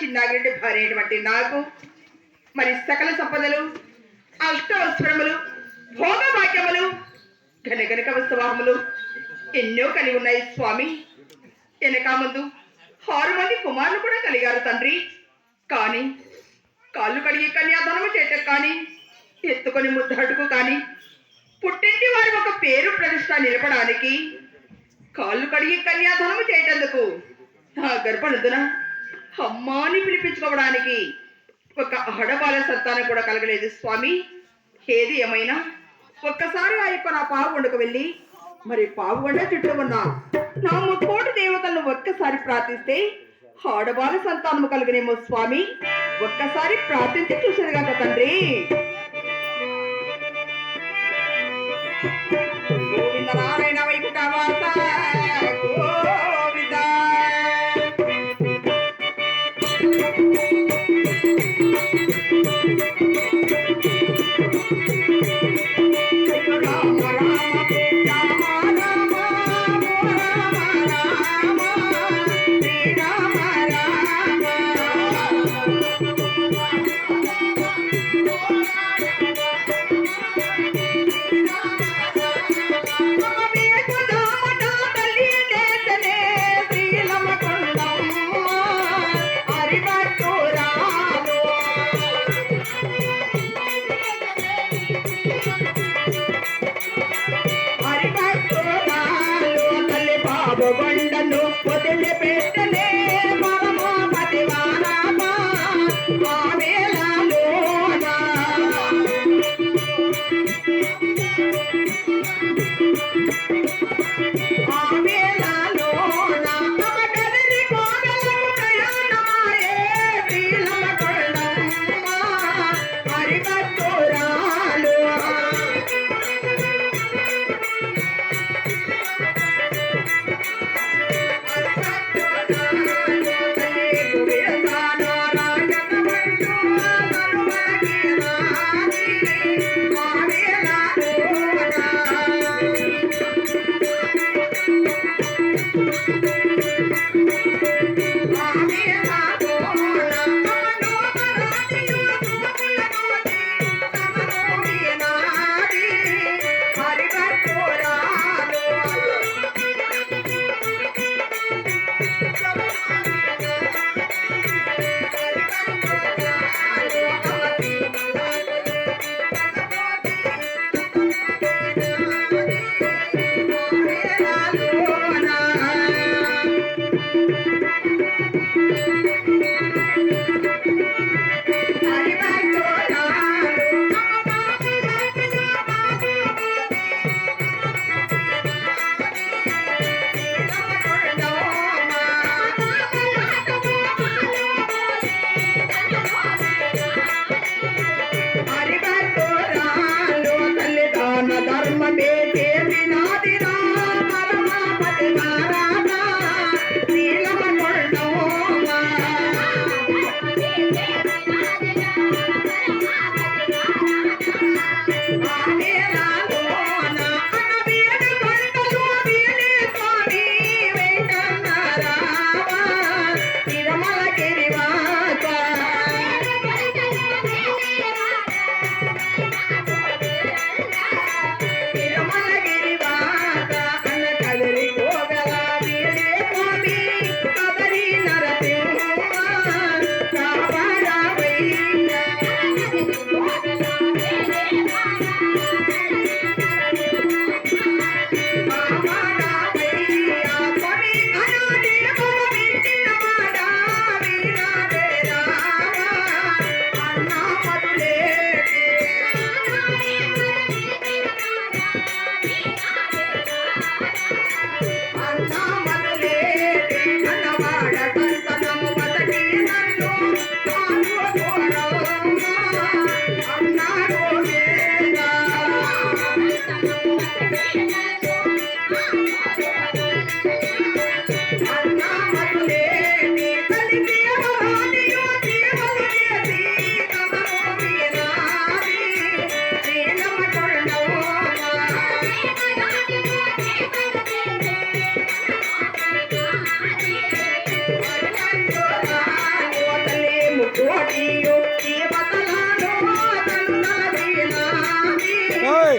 చిన్నాగిరెడ్డి భార్య అయినటువంటి నాకు మరి సకల సంపదలు అష్టవస్త్రములు భోగవాక్యములు ఘనగనక వస్తువాహములు ఎన్నో కలిగి ఉన్నాయి స్వామి. వెనక ముందు ఆరు మంది కుమారులు కూడా కలిగారు తండ్రి. కానీ కాళ్ళు కడిగి కన్యాదానము చేయటం కానీ ఎత్తుకొని ముద్దాడుకు కానీ పుట్టింటి వారి ఒక పేరు ప్రతిష్ట నిలపడానికి కాళ్ళు కడిగి కన్యాదానము చేయటందుకు నా గర్భనుదున అమ్మాని పిలిపించుకోవడానికి ఒక హడబాల సంతానం కూడా కలగలేదు. స్వామి ఏది ఏమైనా ఒక్కసారి ఆ యొక్క నా పావు వండుకు వెళ్ళి మరి పావు వండ చుట్టూ ఉన్న నా ముక్కోటి దేవతలను ఒక్కసారి ప్రార్థిస్తే ఆడబాల సంతానము కలుగునేమో స్వామి. ఒక్కసారి ప్రార్థించి చూసేది కాక తండ్రి. Govinda Maneira Thank you.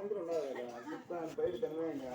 అందరూ ఉన్నారు కదా బయట కనవేయంగా